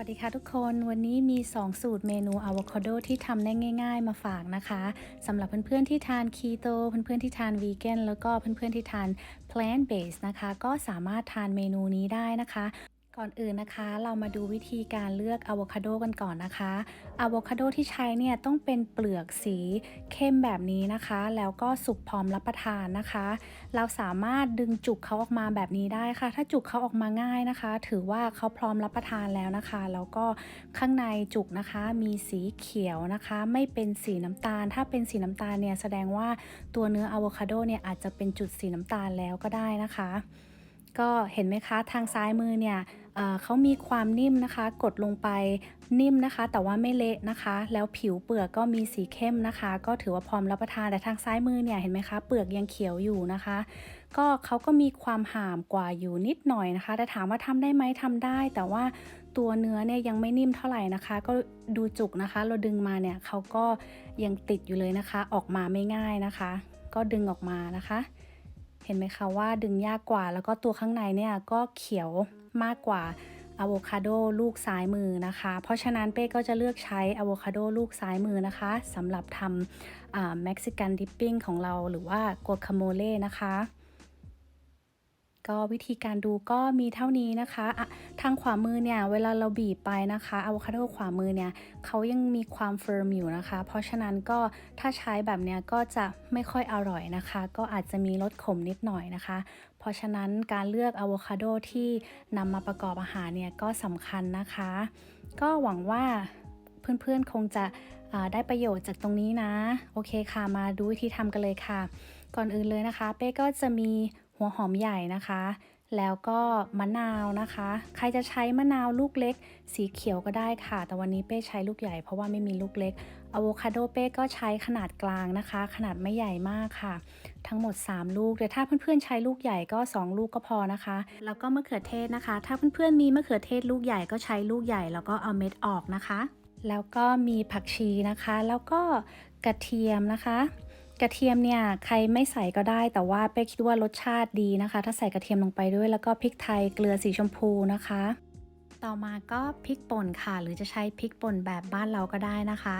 วัสดีค่ะทุกคนวันนี้มี 2 สูตรเมนูอะโวคาโดที่ทำได้ง่าย ๆ มาฝากนะคะสำหรับเพื่อนๆที่ทานคีโตเพื่อนๆที่ทานวีแกนแล้วก็เพื่อนๆที่ทาน plant based นะคะ ก็สามารถทานเมนูนี้ได้นะคะ ก่อนอื่นนะคะเรามาดูวิธีการเลือกอะโวคาโดกันก่อนนะคะอะโวคาโดที่ใช้เนี่ยต้องเป็นเปลือกสีเข้มแบบนี้นะคะ แล้วก็สุกพร้อมรับประทานนะคะ เราสามารถดึงจุกเขาออกมาแบบนี้ได้ค่ะ ถ้าจุกเขาออกมาง่ายนะคะ ถือว่าเขาพร้อมรับประทานแล้วนะคะ แล้วก็ข้างในจุกนะคะ มีสีเขียวนะคะ ไม่เป็นสีน้ำตาล ถ้าเป็นสีน้ำตาลเนี่ยแสดงว่าตัวเนื้ออะโวคาโดเนี่ยอาจจะเป็นจุดสีน้ำตาลแล้วก็ได้นะคะ ก็เห็นไหมคะทางซ้ายมือเนี่ยเเขามีความนิ่มนะคะ กดลงไปนิ่มนะคะ แต่ว่าไม่เละนะคะ แล้วผิวเปลือกก็มีสีเข้มนะคะ ก็ถือว่าพร้อมรับประทานแต่ทางซ้ายมือเนี่ยเห็นไหมคะเปลือกยังเขียวอยู่นะคะ ก็เขาก็มีความห่ามกว่าอยู่นิดหน่อยนะคะ แต่ถามว่าทำได้ไหมทำได้ แต่ว่าตัวเนื้อเนี่ยยังไม่นิ่มเท่าไหร่นะคะ ก็ดูจุกนะคะ เราดึงมาเนี่ยเขาก็ยังติดอยู่เลยนะคะ ออกมาไม่ง่ายนะคะ ก็ดึงออกมานะคะ เห็นไหมคะว่าดึงยากกว่า แล้วก็ตัวข้างในเนี่ยก็เขียวมากกว่าอะโวคาโดลูกซ้ายมือนะคะ เพราะฉะนั้นเป้ก็จะเลือกใช้อะโวคาโดลูกซ้ายมือนะคะสำหรับทำเม็กซิกันดิปปิ้งของเราหรือว่ากัวคาโมเล่นะคะ ก็วิธีการดูก็มีเท่านี้นะคะะทางขวามือเนี่ยเวลาเราบีบไปนะคะอะโวคาโดขวามือเนี่ยเขายังมีความเฟิร์มอยู่นะคะ เพราะฉะนั้นก็ถ้าใช้แบบเนี้ยก็จะไม่ค่อยอร่อยนะคะ ก็อาจจะมีรสขมนิดหน่อยนะคะ เพราะฉะนั้นการเลือกอะโวคาโดที่นำมาประกอบอาหารเนี่ยก็สำคัญนะคะ ก็หวังว่าเพื่อนๆคงจะได้ประโยชน์จากตรงนี้นะ โอเคค่ะมาดูวิธีทำกันเลยค่ะ ก่อนอื่นเลยนะคะ เป้ก็จะมี หัวหอมใหญ่นะคะ แล้วก็มะนาวนะคะ ใครจะใช้มะนาวลูกเล็ก สีเขียวก็ได้ค่ะ แต่วันนี้เป้ใช้ลูกใหญ่เพราะว่าไม่มีลูกเล็กอะโวคาโดเป้ก็ใช้ขนาดกลางนะคะ ขนาดไม่ใหญ่มากค่ะ ทั้งหมด 3 ลูกแต่ถ้าเพื่อนๆใช้ลูกใหญ่ก็ 2 ลูกก็พอนะคะ แล้วก็มะเขือเทศนะคะ ถ้าเพื่อนๆมีมะเขือเทศลูกใหญ่ก็ใช้ลูกใหญ่แล้วก็เอาเม็ดออกนะคะ แล้วก็มีผักชีนะคะ แล้วก็กระเทียมนะคะ กระเทียมเนี่ยใครไม่ใส่ก็ได้ แต่ว่าเป้คิดว่ารสชาติดีนะคะ ถ้าใส่กระเทียมลงไปด้วยแล้วก็พริกไทยเกลือสีชมพูนะคะ ต่อมาก็พริกป่นค่ะ หรือจะใช้พริกป่นแบบบ้านเราก็ได้นะคะ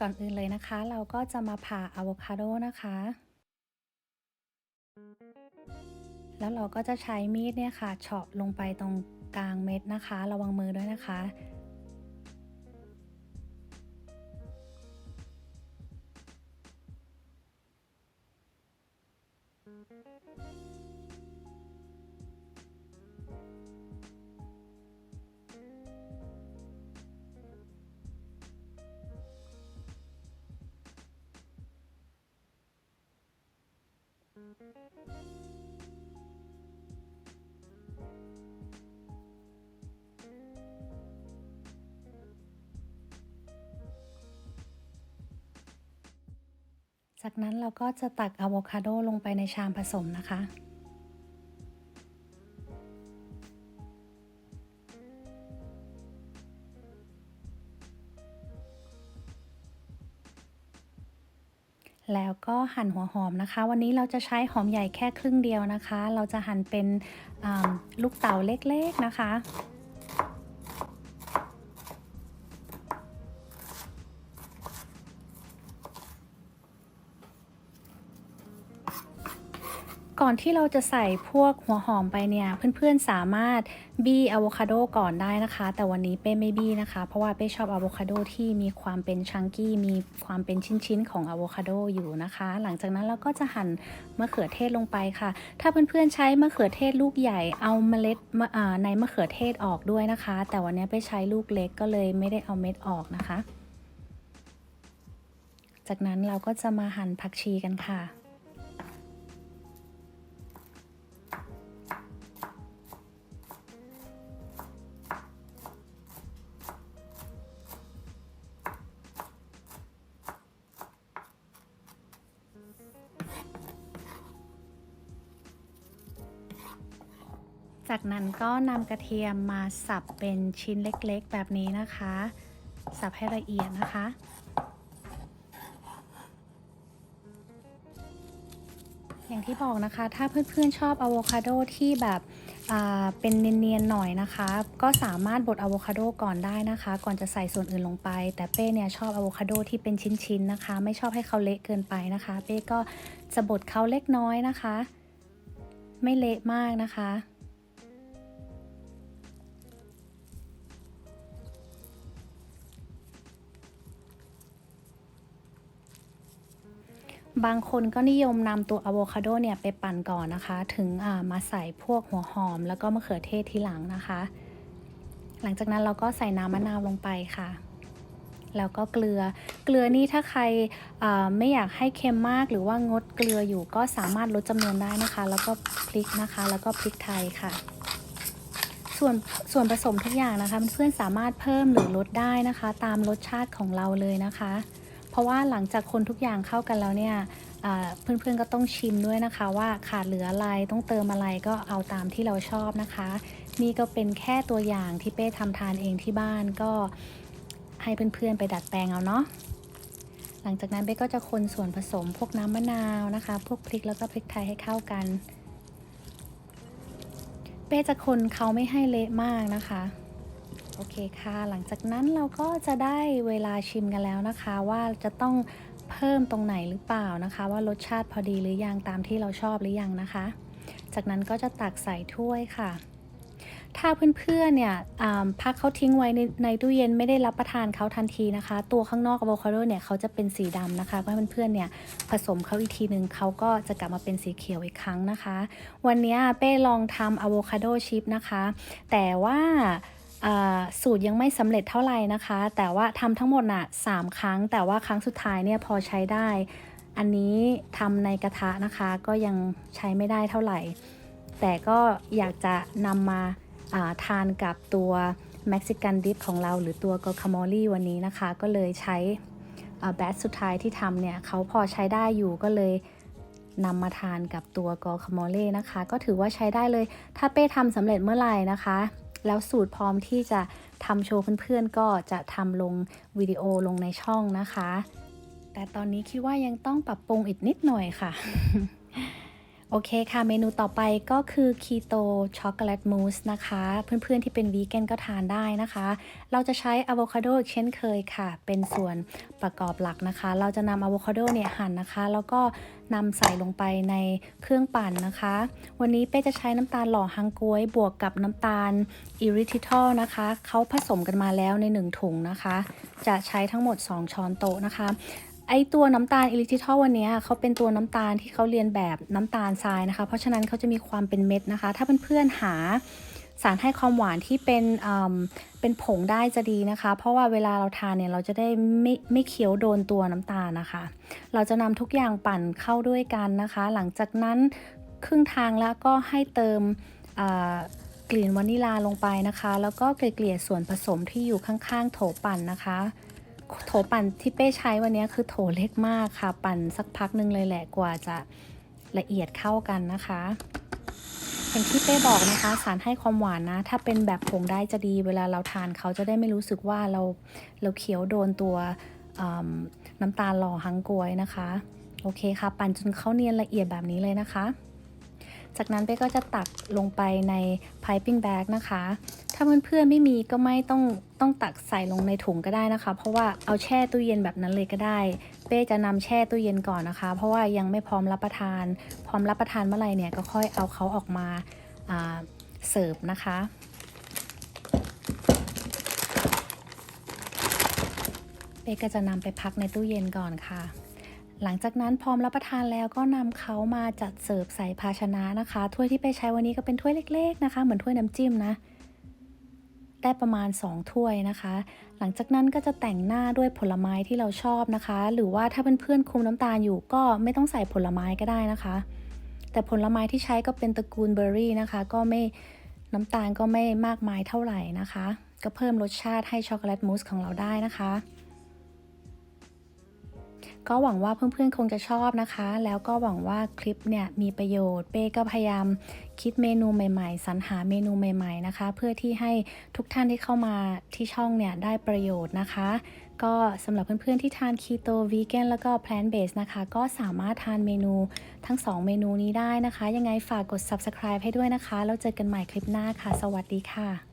ก่อนอื่นเลยนะคะ เราก็จะมาผ่าอะโวคาโดนะคะ แล้วเราก็จะใช้มีดเนี่ยค่ะเฉาะลงไปตรงกลางเม็ดนะคะ ระวังมือด้วยนะคะ จากนั้นเราก็จะตักอะโวคาโดลงไปในชามผสมนะคะ แล้วก็หั่นหัวหอมนะคะ วันนี้เราจะใช้หอมใหญ่แค่ครึ่งเดียวนะคะ เราจะหั่นเป็นลูกเต๋าเล็กๆนะคะ ก่อนที่เราจะใส่พวกหัวหอมไปเนี่ย เพื่อนๆสามารถบี้อะโวคาโดก่อนได้นะคะ แต่วันนี้เป้ไม่บี้นะคะ เพราะว่าเป้ชอบอะโวคาโดที่มีความเป็นชังกี้ มีความเป็นชิ้นๆของอะโวคาโดอยู่นะคะ หลังจากนั้นเราก็จะหั่นมะเขือเทศลงไปค่ะ ถ้าเพื่อนๆใช้มะเขือเทศลูกใหญ่เอาเมล็ดในมะเขือเทศออกด้วยนะคะ แต่วันนี้เป้ใช้ลูกเล็กก็เลยไม่ได้เอาเม็ดออกนะคะ จากนั้นเราก็จะมาหั่นผักชีกันค่ะ จากนั้นก็นำกระเทียมมาสับเป็นชิ้นเล็กๆ แบบนี้นะคะ สับให้ละเอียดนะคะ อย่างที่บอกนะคะ ถ้าเพื่อนๆชอบอะโวคาโดที่แบบเป็นเนียนๆหน่อยนะคะ ก็สามารถบดอะโวคาโดก่อนได้นะคะ ก่อนจะใส่ส่วนอื่นลงไป แต่เป้เนี่ยชอบอะโวคาโดที่เป็นชิ้นๆนะคะ ไม่ชอบให้เขาเละเกินไปนะคะ เป้ก็จะบดเขาเล็กน้อยนะคะ ไม่เละมากนะคะ บางคนก็นิยมนำตัวอะโวคาโดเนี่ยไปปั่นก่อนนะคะ ถึงามาใส่พวกหัวหอมแล้วก็มะเขือเทศทีหลังนะคะ หลังจากนั้นเราก็ใส่น้ำมะนาวลงไปค่ะ แล้วก็เกลือ เกลือนี่ถ้าใครไม่อยากให้เค็มมากหรือว่างดเกลืออยู่ก็สามารถลดจำนวนได้นะคะ แล้วก็พริกนะคะ แล้วก็พริกไทยค่ะ ส่วนส่วนผสมทุกอย่างนะคะเพื่อนๆสามารถเพิ่มหรือลดได้นะคะ ตามรสชาติของเราเลยนะคะ เพราะว่าหลังจากคนทุกอย่างเข้ากันแล้วเนี่ยเพื่อนๆก็ต้องชิมด้วยนะคะ ว่าขาดเหลืออะไรต้องเติมอะไรก็เอาตามที่เราชอบนะคะ นี่ก็เป็นแค่ตัวอย่างที่เป้ทำทานเองที่บ้านก็ให้เพื่อนๆไปดัดแปลงเอาเนาะหลังจากนั้นเป้ก็จะคนส่วนผสมพวกน้ำมะนาวนะคะ พวกพริกแล้วก็พริกไทยให้เข้ากัน เป้จะคนเขาไม่ให้เละมากนะคะ โอเคค่ะ หลังจากนั้นเราก็จะได้เวลาชิมกันแล้วนะคะ ว่าจะต้องเพิ่มตรงไหนหรือเปล่านะคะ ว่ารสชาติพอดีหรือยังตามที่เราชอบหรือยังนะคะ จากนั้นก็จะตักใส่ถ้วยค่ะ ถ้าเพื่อนๆเนี่ยพักเขาทิ้งไว้ในในตู้เย็นไม่ได้รับประทานเขาทันทีนะคะ ตัวข้างนอกอะโวคาโดเนี่ยเขาจะเป็นสีดำนะคะเพราะเพื่อนๆเนี่ยผสมเขาอีกทีหนึ่งเขาก็จะกลับมาเป็นสีเขียวอีกครั้งนะคะ วันนี้เป้ลองทำอะโวคาโดชิพนะคะ แต่ว่า สูตรยังไม่สำเร็จเท่าไหร่นะคะ แต่ว่าทำทั้งหมดน่ะสามครั้ง แต่ว่าครั้งสุดท้ายเนี่ยพอใช้ได้ อันนี้ทำในกระทะนะคะก็ยังใช้ไม่ได้เท่าไหร่ แต่ก็อยากจะนำมาาทานกับตัวเม็กซิกันดิฟของเราหรือตัวก a คา m ม l ลี่วันนี้นะคะ ก็เลยใช้แบทสุดท้ายที่ทำเนี่ยเขาพอใช้ได้อยู่ก็เลยนำมาทานกับตัวก a คา m ม l เล่นะคะ ก็ถือว่าใช้ได้เลย ถ้าเป้ทำสำเร็จเมื่อไหร่นะคะ แล้วสูตรพร้อมที่จะทำโชว์เพื่อนๆ ก็จะทำลงวิดีโอลงในช่องนะคะ แต่ตอนนี้คิดว่ายังต้องปรับปรุงอีกนิดหน่อยค่ะ โอเคค่ะ เมนูต่อไปก็คือคีโตช็อกโกแลตมูสนะคะ เพื่อนๆที่เป็นวีแกนก็ทานได้นะคะ เราจะใช้อะโวคาโดเช่นเคยค่ะ เป็นส่วนประกอบหลักนะคะ เราจะนำอะโวคาโดเนี่ยหั่นนะคะ แล้วก็นำใส่ลงไปในเครื่องปั่นนะคะ วันนี้เป้จะใช้น้ำตาลหล่อฮังกวยบวกกับน้ำตาลอิริทิทอลนะคะ เขาผสมกันมาแล้วใน 1 ถุงนะคะ จะใช้ทั้งหมด 2 ช้อนโต๊ะนะคะ ไอตัวน้ำตาลอิลิทิทอลวันนี้เขาเป็นตัวน้ำตาลที่เขาเรียนแบบน้ำตาลทรายนะคะ เพราะฉะนั้นเขาจะมีความเป็นเม็ดนะคะ ถ้าเพื่อนๆหาสารให้ความหวานที่เป็นเป็นผงได้จะดีนะคะ เพราะว่าเวลาเราทานเนี่ยเราจะได้ไม่ไม่เคี้ยวโดนตัวน้ำตาลนะคะ เราจะนำทุกอย่างปั่นเข้าด้วยกันนะคะ หลังจากนั้นครึ่งทางแล้วก็ให้เติมกลิ่นวานิลาลงไปนะคะ แล้วก็เกลี่ยส่วนผสมที่อยู่ข้างๆโถปั่นนะคะ โถปั่นที่เป้ใช้วันนี้คือโถเล็กมากค่ะ ปั่นสักพักหนึ่งเลยแหละกว่าจะละเอียดเข้ากันนะคะอย่างที่เป้บอกนะคะ สารให้ความหวานนะ ถ้าเป็นแบบผงได้จะดี เวลาเราทานเขาจะได้ไม่รู้สึกว่าเราเราเคี้ยวโดนตัวน้ำตาลหล่อฮังกวยนะคะ โอเคค่ะ ปั่นจนเขาเนียนละเอียดแบบนี้เลยนะคะ จากนั้นเป้ก็จะตักลงไปใน piping bag นะคะ ถ้าเพื่อนๆไม่มีก็ไม่ต้องต้องตักใส่ลงในถุงก็ได้นะคะ เพราะว่าเอาแช่ตู้เย็นแบบนั้นเลยก็ได้ เป้จะนำแช่ตู้เย็นก่อนนะคะ เพราะว่ายังไม่พร้อมรับประทาน พร้อมรับประทานเมื่อไหร่เนี่ยก็ค่อยเอาเขาออกมาาเสิร์ฟนะคะเป้ก็จะนำไปพักในตู้เย็นก่อนค่ะ หลังจากนั้นพร้อมรับประทานแล้วก็นำเขามาจัดเสิร์ฟใส่ภาชนะนะคะ ถ้วยที่ไปใช้วันนี้ก็เป็นถ้วยเล็ก ๆนะคะ เหมือนถ้วยน้ำจิ้มนะ ได้ประมาณ 2 ถ้วยนะคะ หลังจากนั้นก็จะแต่งหน้าด้วยผลไม้ที่เราชอบนะคะ หรือว่าถ้าเพื่อนๆคุมน้ำตาลอยู่ก็ไม่ต้องใส่ผลไม้ก็ได้นะคะ แต่ผลไม้ที่ใช้ก็เป็นตระกูลเบอร์รี่นะคะ ก็ไม่น้ำตาลก็ไม่มากมายเท่าไหร่นะคะ ก็เพิ่มรสชาติให้ช็อกโกแลตมูสของเราได้นะคะ ก็หวังว่าเพื่อนๆคงจะชอบนะคะ แล้วก็หวังว่าคลิปเนี่ยมีประโยชน์ เป้ก็พยายามคิดเมนูใหม่ๆ สรรหาเมนูใหม่ๆนะคะ เพื่อที่ให้ทุกท่านที่เข้ามาที่ช่องเนี่ยได้ประโยชน์นะคะ ก็สำหรับเพื่อนๆที่ทานคีโตวีแกนแล้วก็แพลนเบสนะคะ ก็สามารถทานเมนูทั้ง 2 เมนูนี้ได้นะคะ ยังไงฝากกด subscribe ให้ด้วยนะคะ แล้วเจอกันใหม่คลิปหน้าค่ะ สวัสดีค่ะ